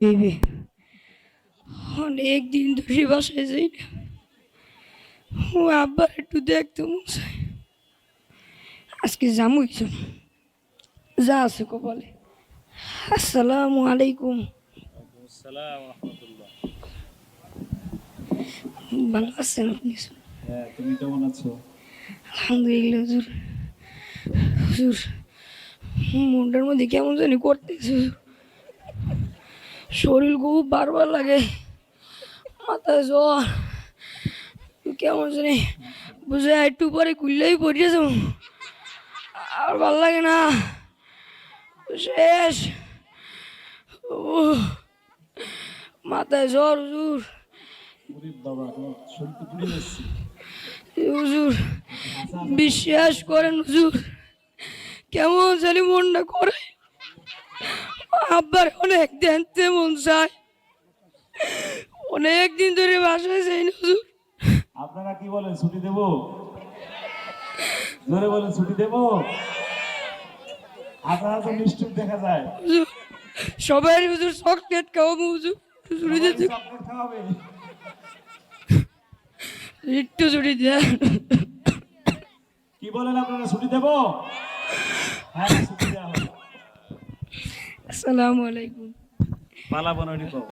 ভেবে অনেক দিন ধরে বাসায় যাই না। ও আব্বার একটু দেখতে মন চায়। আজকে জামুই যা আছে কপালে। আসসালামু আলাইকুম। ভালো আছেন আপনি? হ্যাঁ তুমি কেমন আছো? আলহামদুলিল্লাহ হুজুর। হুজুর মনটার মধ্যে কেমন জানি করতেছে। হুজুর শরীর খুব বারবার লাগে মাথায় জ্বর কেমন জানি বুঝে একটু পরে খুললেই পড়িয়ে যাব আর ভালো লাগে না। শেষ। ও মাথায় জ্বর হুজুর। হুজুর বিশ্বাস করেন হুজুর। কেমন জানি মনটা করে। আব্বার অনেক দেখতে মন চায়। অনেক দিন ধরে বাসায় যাই না হুজুর। আপনারা কি বলেন ছুটি দেব? জোরে বলেন ছুটি দেব? আপনারা তো নিষ্ঠুর দেখা যায়। সবাই হুজুর চকলেট খাওয়াবো হুজুর। ছুটি দিতে খাওয়াবে। একটু ছুটি দেন। কি বলেন আপনারা ছুটি দেব? হ্যাঁ আসসালামু আলাইকুম। পালা বননি